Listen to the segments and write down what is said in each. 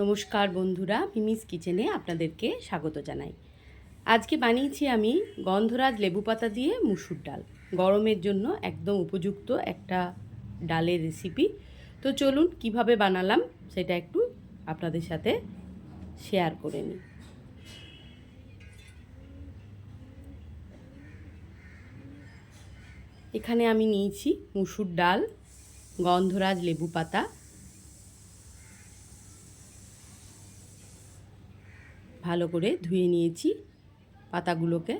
নমস্কার বন্ধুরা, মিমিস কিচেনে আপনাদেরকে স্বাগত জানাই। আজকে বানিয়েছি আমি গন্ধরাজ লেবু পাতা দিয়ে মুসুর ডাল। গরমের জন্য একদম উপযুক্ত একটা ডালের রেসিপি তো চলুন কীভাবে বানালাম সেটা একটু আপনাদের সাথে শেয়ার করে নিই। এখানে আমি নিয়েছি মুসুর ডাল, গন্ধরাজ লেবু পাতা। ভালো করে ধুয়ে নিয়েছি পাতাগুলোকে।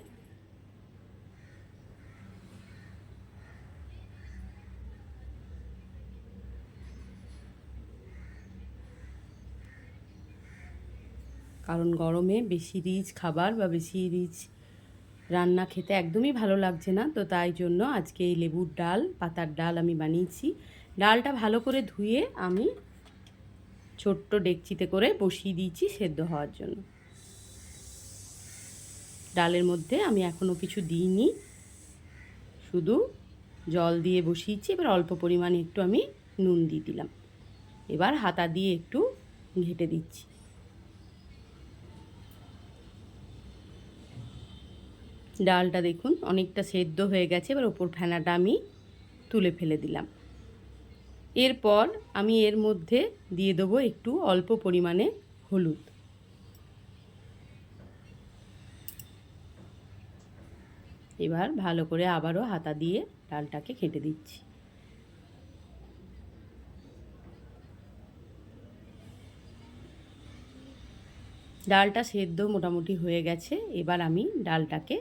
কারণ গরমে বেশি রিচ খাবার বা বেশি রিচ রান্না খেতে একদমই ভালো লাগছে না, তো তাই জন্য আজকে এই লেবুর ডাল, পাতার ডাল আমি বানিয়েছি। ডালটা ভালো করে ধুয়ে আমি ছোট্ট ডেকচিতে করে বসিয়ে দিয়েছি সেদ্ধ হওয়ার জন্য। ডালের মধ্যে আমি এখনও কিছু দিইনি। শুধু জল দিয়ে বসিয়েছি, এবার অল্প পরিমাণে একটু আমি নুন দিয়ে দিলাম। এবার হাতা দিয়ে একটু ঘেটে দিচ্ছি। ডালটা দেখুন অনেকটা সেদ্ধ হয়ে গেছে, এবার ওপর ফেনাটা আমি তুলে ফেলে দিলাম। এরপর আমি এর মধ্যে দিয়ে দেবো একটু অল্প পরিমাণে হলুদ। এবার ভালো করে আবারও হাতা দিয়ে ডালটাকে খেটে দিচ্ছি। ডালটা সেদ্ধ মোটামুটি হয়ে গেছে, এবার আমি ডালটাকে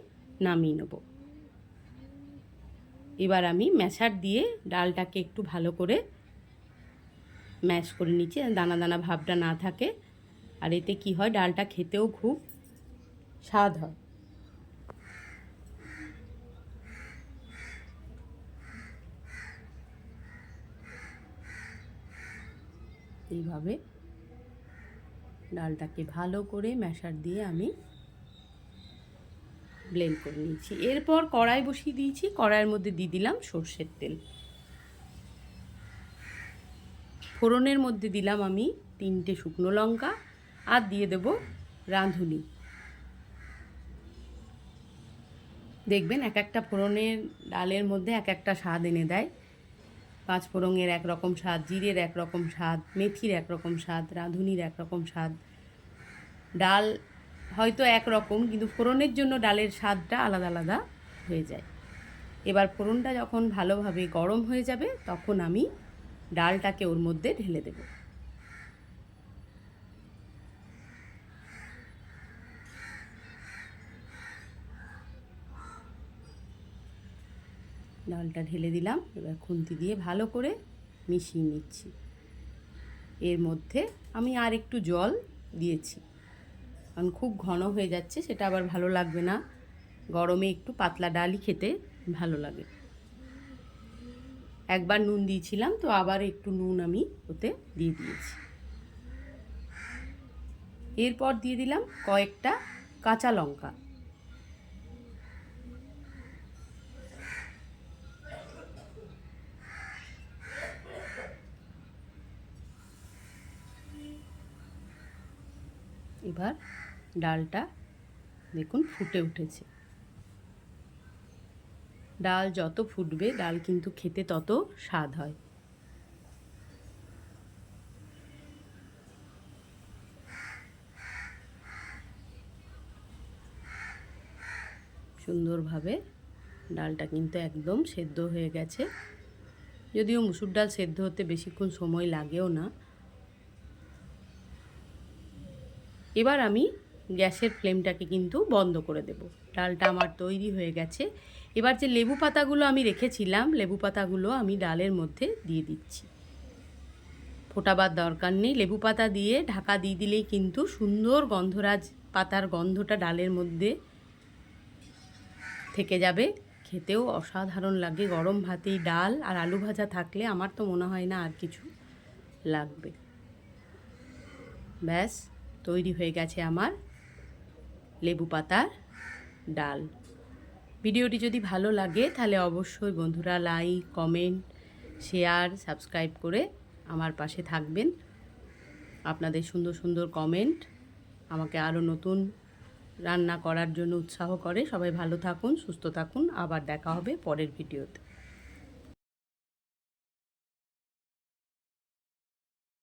নামিয়ে নেব। এবার আমি ম্যাশার দিয়ে ডালটাকে একটু ভালো করে ম্যাশ করে নিচ্ছি দানা দানা ভাবটা না থাকে। আর এতে কি হয়, ডালটা খেতেও খুব স্বাদ হয়। এইভাবে ডালটাকে ভালো করে ম্যাশার দিয়ে আমি ব্লেন্ড করে নিয়েছি। এরপর কড়াই বসিয়ে দিয়েছি, কড়াইয়ের মধ্যে দিয়ে দিলাম সর্ষের তেল। ফোড়নের মধ্যে দিলাম আমি তিনটে শুকনো লঙ্কা আর দিয়ে দেব রাঁধুনি। দেখবেন এক একটা ফোড়নের ডালের মধ্যে এক একটা স্বাদ এনে দেয়। পাঁচ ফোড়ঙের একরকম স্বাদ, জিরের একরকম স্বাদ, মেথির একরকম স্বাদ, রাঁধুনির একরকম স্বাদ। ডাল হয়তো একরকম কিন্তু ফোড়নের জন্য ডালের স্বাদটা আলাদা আলাদা হয়ে যায়। এবার ফোড়নটা যখন ভালোভাবে গরম হয়ে যাবে, তখন আমি ডালটাকে ওর মধ্যে ঢেলে দেব। ডালটা ঢেলে দিলাম, এবার খুন্তি দিয়ে ভালো করে মিশিয়ে নিচ্ছি। এর মধ্যে আমি আর একটু জল দিয়েছি। কারণ খুব ঘন হয়ে যাচ্ছে, সেটা আবার ভালো লাগবে না। গরমে একটু পাতলা ডালই খেতে ভালো লাগে। একবার নুন দিয়েছিলাম, তো আবার একটু নুন আমি ওতে দিয়ে দিয়েছি। এরপর দিয়ে দিলাম কয়েকটা কাঁচা লঙ্কা। এবার ডালটা দেখুন ফুটে উঠেছে। ডাল যত ফুটবে, ডাল কিন্তু খেতে তত স্বাদ হয়। সুন্দরভাবে ডালটা কিন্তু একদম সেদ্ধ হয়ে গেছে। যদিও মুসুর ডাল সেদ্ধ হতে বেশিক্ষণ সময় লাগেও না এবার আমি গ্যাসের ফ্লেমটাকে কিন্তু বন্ধ করে দেব। ডালটা আমার তৈরি হয়ে গেছে। এবার যে লেবু পাতাগুলো আমি রেখেছিলাম, লেবু পাতাগুলো আমি ডালের মধ্যে দিয়ে দিচ্ছি। ফোটাবার দরকার নেই। লেবু পাতা দিয়ে ঢাকা দিয়ে দিলেই কিন্তু সুন্দর গন্ধরাজ পাতার গন্ধটা ডালের মধ্যে থেকে যাবে। খেতেও অসাধারণ লাগে। গরম ভাতেই ডাল আর আলু ভাজা থাকলে আমার তো মনে হয় না আর কিছু লাগবে। ব্যাস। তৈরি হয়ে গেছে আমার লেবু পাতার ডাল। ভিডিওটি যদি ভালো লাগে তাহলে অবশ্যই বন্ধুরা লাইক, কমেন্ট, শেয়ার, সাবস্ক্রাইব করে আমার পাশে থাকবেন। আপনাদের সুন্দর সুন্দর কমেন্ট আমাকে আরও নতুন রান্না করার জন্য উৎসাহ করে। সবাই ভালো থাকুন, সুস্থ থাকুন। আবার দেখা হবে পরের ভিডিওতে।